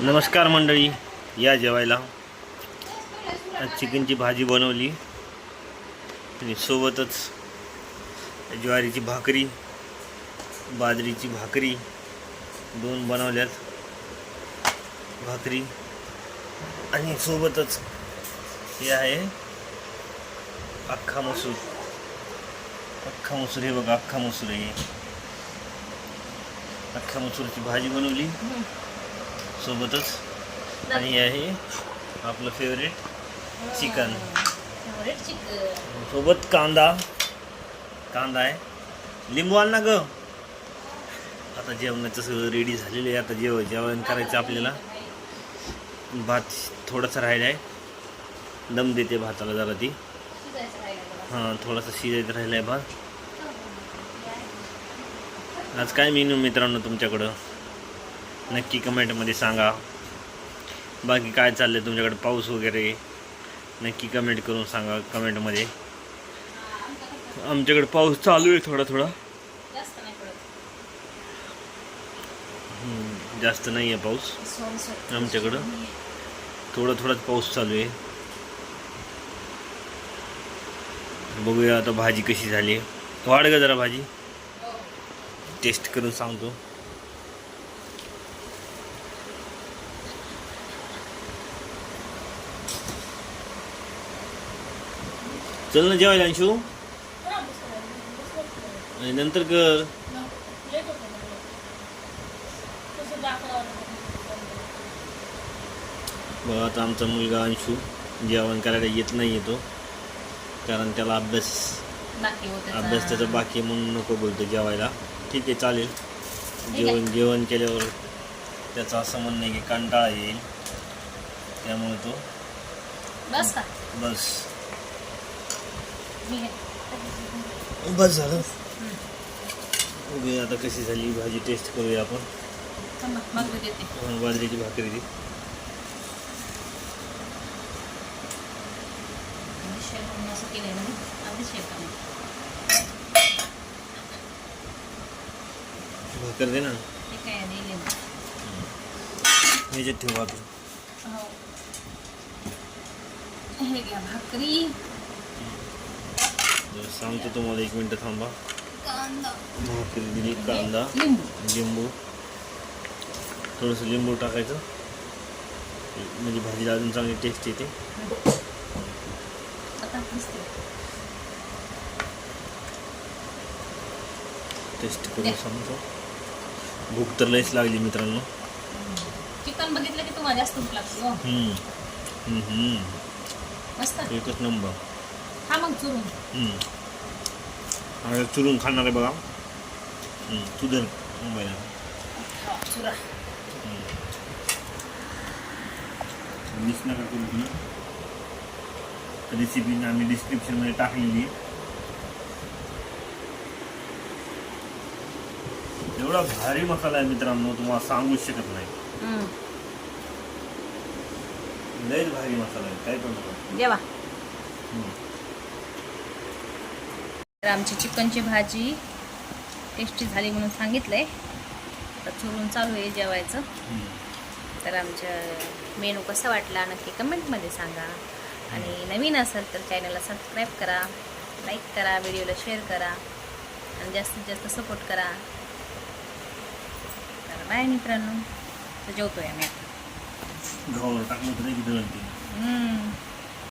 नमस्कार मंडळी या जेवायला. आज चिकनची भाजी बनवली. आणि सोबतच ज्वारीची भाकरी बाजरीची भाकरी दोन बनवल्यात. भाकरी आणि सोबतच हे आहे अख्खा मसूर. अख्खा मसूर हे बघा अख्खा मसूर आहे. अख्खा मसूरची भाजी बनवली. सोबतच आणि आहे आपलं फेवरेट चिकन. सोबत कांदा. कांदा आहे. लिंबू आण ना ग. आता जेवणाचं सगळं रेडी झालेलं आहे. आता जेव जेवण करायचं आपल्याला. भात थोडासा राहिला आहे. दम देते भाताला जरा ती. हां थोडासा शिजायचं राहिला आहे भात. आज काय मेनू मित्रांनो तुमच्याकडं? नक्की कमेंटमध्ये सांगा. बाकी काय चाललंय तुमच्याकडे? पाऊस वगैरे? नक्की कमेंट करून सांगा कमेंटमध्ये. आमच्याकडे पाऊस चालू आहे थोडा थोडा. जास्त नाही आहे पाऊस. आमच्याकडं थोडा थोडाच पाऊस चालू आहे. बघूया आता भाजी कशी झाली. आहे वाढ ग जरा भाजी. टेस्ट करून सांगतो. चल ना जेवायला अंशू? आणि नंतर कर. बघा आता आमचा मुलगा अंशू जेवण करायला येत नाही येतो कारण त्याला अभ्यास अभ्यास त्याचा बाकी म्हणून नको बोलतो जेवायला. ठीक आहे चालेल. जेवण जेवण केल्यावर त्याचं असं म्हणणं आहे की कंटाळा येईल. त्यामुळे तो बस बस. बस झालं बघूया आता कशी झाली भाजी टेस्ट करूया आपण थांबा, मग मी देते। अं, बाजरीची भाकरी ती आणि शेवभाजी असं केलंय ना? मी अगदी शेवभाजी भाकर दे ना हे काय दिले ह्याच्यात ठेवा तू। हो। हे घ्या भाकरी। जरा सांगतो तुम्हाला एक मिनटं थांबा. कांदा. भाकरी दिली कांदा. लिंबू. लिंबू. थोडंसं लिंबू टाकायचं. म्हणजे भाजीला अजून चांगली टेस्ट येते. टेस्ट करून. सांगतो. भूक तर लयच लागली मित्रांनो. चिकन बघितलं की तुम्हाला जास्त भूक लागते हो. हम्म. हम्म, हम्म. मस्त. एकच नंबर हा मग चुरून हम्म. आता चुरून खाणार आहे बघा हम्म, तुझं मुंबईला हा, चुरा मिस नका करू तुम्ही रेसिपी आम्ही डिस्क्रिप्शनमध्ये टाकलेली आहे एवढा भारी मसाला आहे मित्रांनो तुम्हाला सांगूच शकत नाही हम्म. लयच भारी मसाला आहे काय पण नका. जेवा हम्म. तर आमची चिकनची भाजी टेस्टी झाली म्हणून सांगितलंय. आता चुरून चालू आहे जेवायचं. तर आमच्या मेनू कसा वाटला नक्की कमेंटमध्ये सांगा. आणि नवीन असेल तर चॅनलला सबस्क्राईब करा लाईक करा व्हिडिओला शेअर करा आणि जास्तीत जास्त सपोर्ट करा. तर बाय मित्रांनो. तर जेवतोय आम्ही